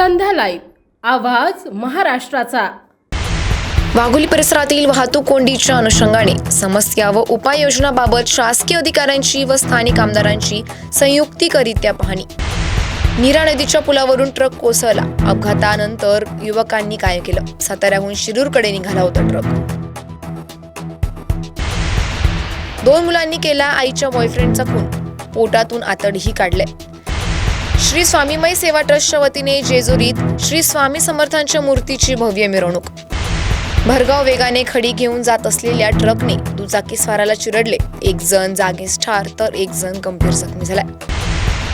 Live. आवाज महाराष्ट्राचा. वाघोली परिसरातील वाहतूक कोंडीच्या अनुषंगाने समस्या व उपाययोजनाबाबत शासकीय अधिकाऱ्यांची व स्थानिक आमदारांची संयुक्तिकरित्या पाहणी. नीरा नदीच्या पुलावरून ट्रक कोसळला. अपघातानंतर युवकांनी काय केलं? साताऱ्याहून शिरूरकडे निघाला होता ट्रक. दोन मुलांनी केला आईच्या बॉयफ्रेंडचा खून. पोटातून आतडीही काढले श्री स्वामीमय सेवा ट्रस्टच्या वतीने जेजुरीत श्री स्वामी समर्थांच्या मूर्तीची भव्य मिरवणूक. भरगाव वेगाने खडी घेऊन जात असलेल्या ट्रकने दुचाकी स्वाराला चिरडले. एक जण जागीच ठार तर एक जण गंभीर जखमी झालाय.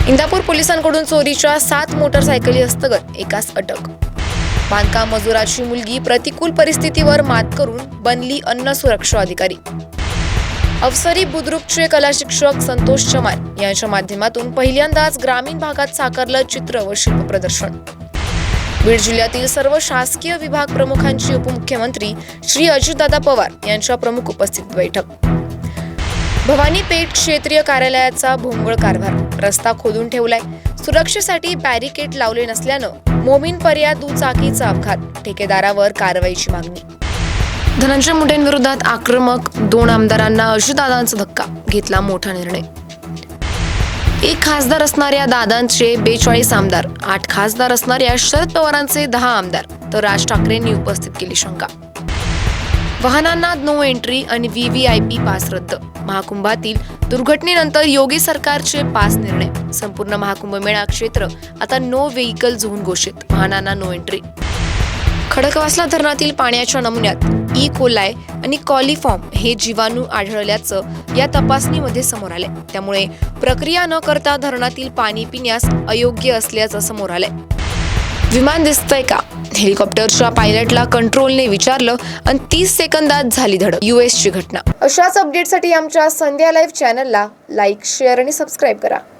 इंदापूर पोलिसांकडून चोरीच्या सात मोटरसायकली हस्तगत एकास अटक. बांधकाम मजुराची मुलगी प्रतिकूल परिस्थितीवर मात करून बनली अन्न सुरक्षा अधिकारी. अवसरी बुद्रुकचे कला शिक्षक संतोष चमार यांच्या माध्यमातून पहिल्यांदाच ग्रामीण भागात साकारलं चित्र व शिल्प प्रदर्शन. बीड जिल्ह्यातील सर्व शासकीय विभाग प्रमुखांची उपमुख्यमंत्री श्री अजितदादा पवार यांच्या प्रमुख उपस्थित बैठक. भवानी पेठ क्षेत्रीय कार्यालयाचा भोंगळ कारभार रस्ता खोदून ठेवलाय. सुरक्षेसाठी बॅरिकेड लावले नसल्यानं मोमीन पर्याय दुचाकीचा अपघात ठेकेदारावर कारवाईची मागणी. धनंजय मुंडेंविरोधात आक्रमक दोन आमदारांना अजितदादांचा धक्का घेतला मोठा निर्णय. एक खासदार असणाऱ्या दादांचे बेचाळीस आमदार आठ खासदार असणाऱ्या शरद पवारांचे दहा आमदार तर राज ठाकरेंनी उपस्थित केली शंका. वाहनांना नो एंट्री आणि V V I P pass रद्द. महाकुंभातील दुर्घटनेनंतर योगी सरकारचे पास निर्णय. संपूर्ण महाकुंभमेळा क्षेत्र आता नो व्हेकल झोन घोषित वाहनांना नो एंट्री. खडकवासला धरणातील पाण्याच्या नमुन्यात ई. कोलाय आणि कॉलिफॉर्म हे जीवाणू आढळल्याचं या तपासणीमध्ये समोर आले त्यामुळे प्रक्रिया न करता धरणातील पाणी पिण्यास अयोग्य असल्याचं समोर आलंय. विमान दिसतंय का? हेलिकॉप्टरच्या पायलटला कंट्रोलने विचारलं आणि तीस सेकंदात झाली धडक. युएसची घटना. अशाच अपडेटसाठी आमच्या संध्या लाईव्ह चॅनलला लाईक शेअर आणि सबस्क्राईब करा.